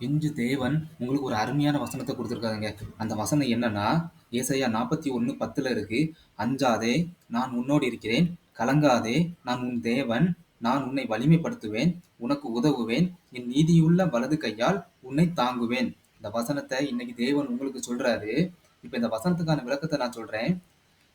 இன்று தேவன் உங்களுக்கு ஒரு அருமையான வசனத்தை கொடுத்துருக்காருங்க. அந்த வசனம் என்னன்னா ஏசையா நாற்பத்தி ஒன்று பத்தில் இருக்கு அஞ்சாதே நான் உன்னோடு இருக்கிறேன். கலங்காதே நான் உன் தேவன். நான் உன்னை வலிமைப்படுத்துவேன். உனக்கு உதவுவேன். என் நீதியுள்ள வலது கையால் உன்னை தாங்குவேன். இந்த வசனத்தை இன்னைக்கு தேவன் உங்களுக்கு சொல்றாரு. இப்போ இந்த வசனத்துக்கான விளக்கத்தை நான் சொல்றேன்.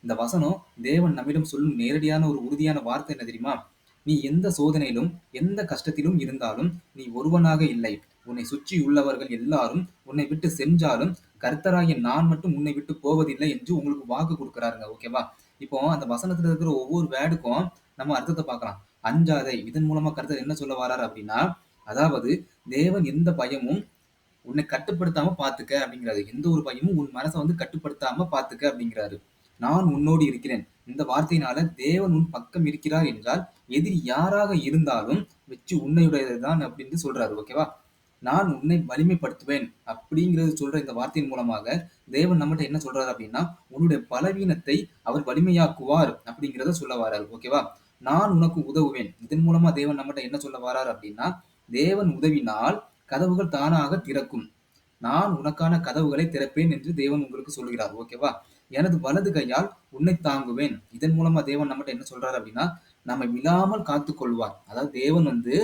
இந்த வசனம் தேவன் நம்மிடம் சொல்லும் நேரடியான ஒரு உறுதியான வார்த்தை என்ன தெரியுமா? நீ எந்த சோதனையிலும் எந்த கஷ்டத்திலும் இருந்தாலும் நீ ஒருவனாக இல்லை. உன்னை சுற்றி உள்ளவர்கள் எல்லாரும் உன்னை விட்டு சென்றாலும் கர்த்தராகிய நான் மட்டும் உன்னை விட்டு போவதில்லை என்று உங்களுக்கு வாக்கு கொடுக்குறாருங்க ஓகேவா? இப்போ அந்த வசனத்துல இருக்கிற ஒவ்வொரு வேர்டுக்கும் நம்ம அர்த்தத்தை பார்க்கலாம். அஞ்சாதை. இதன் மூலமா கருத்தர் என்ன சொல்ல வராரு அப்படின்னா அதாவது தேவன் எந்த பயமும் உன்னை கட்டுப்படுத்தாம பாத்துக்க அப்படிங்கிறாரு. எந்த ஒரு பயமும் உன் மனசை வந்து கட்டுப்படுத்தாம பாத்துக்க அப்படிங்கிறாரு. நான் உன்னோடு இருக்கிறேன். இந்த வார்த்தையினால தேவன் உன் பக்கம் இருக்கிறார் என்றால் எதிரி யாராக இருந்தாலும் வச்சு உன்னையுடையதுதான் அப்படின்னு சொல்றாரு ஓகேவா? நான் உன்னை வலிமைப்படுத்துவேன் அப்படிங்கிறது சொல்ற இந்த வார்த்தையின் மூலமாக தேவன் நம்மகிட்ட என்ன சொல்றாரு அப்படின்னா உன்னுடைய பலவீனத்தை அவர் வலிமையாக்குவார் அப்படிங்கிறத சொல்ல வராரு ஓகேவா நான் உனக்கு உதவுவேன். இதன் மூலமா தேவன் நம்மகிட்ட என்ன சொல்ல வராரு அப்படின்னா தேவன் உதவினால் கதவுகள் தானாக திறக்கும். நான் உனக்கான கதவுகளை திறப்பேன் என்று தேவன் உங்களுக்கு சொல்கிறார் ஓகேவா எனது வலது கையால் உன்னை தாங்குவேன். இதன் மூலமா தேவன் நம்மகிட்ட என்ன சொல்றாரு அப்படின்னா நம்ம விழாமல் காத்து கொள்வார் அதாவது தேவன் வந்து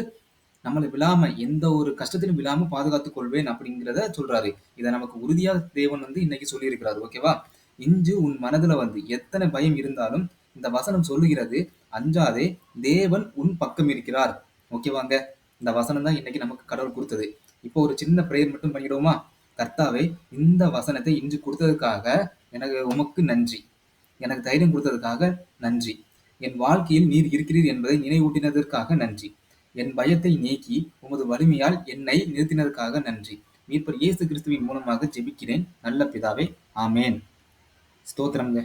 நம்மளை விழாம எந்த ஒரு கஷ்டத்திலும் விழாம பாதுகாத்துக் கொள்வேன் அப்படிங்கிறத சொல்றாரு. இதை நமக்கு உறுதியாக தேவன் வந்து இன்னைக்கு சொல்லியிருக்கிறாரு ஓகேவா இன்று உன் மனதுல வந்து எத்தனை பயம் இருந்தாலும் இந்த வசனம் சொல்லுகிறது அஞ்சாதே தேவன் உன் பக்கம் இருக்கிறார். ஓகேவாங்க இந்த வசனம் தான் இன்னைக்கு நமக்கு கடவுள் கொடுத்தது. இப்போ ஒரு சின்ன பிரேயர் மட்டும் பண்ணிடுவோமா? கர்த்தாவே இந்த வசனத்தை இன்று கொடுத்ததுக்காக எனக்கு உமக்கு நன்றி. எனக்கு தைரியம் கொடுத்ததுக்காக நன்றி. என் வாழ்க்கையில் நீர் இருக்கிறீர் என்பதை நினைவூட்டினதற்காக நன்றி. என் பயத்தை நீக்கி உமது வலிமையால் என்னை நிறுத்தினதற்காக நன்றி. மீட்பர் இயேசு கிறிஸ்துவின் மூலமாக ஜெபிக்கிறேன். நல்ல பிதாவே ஆமேன். ஸ்தோத்திரம்ங்க.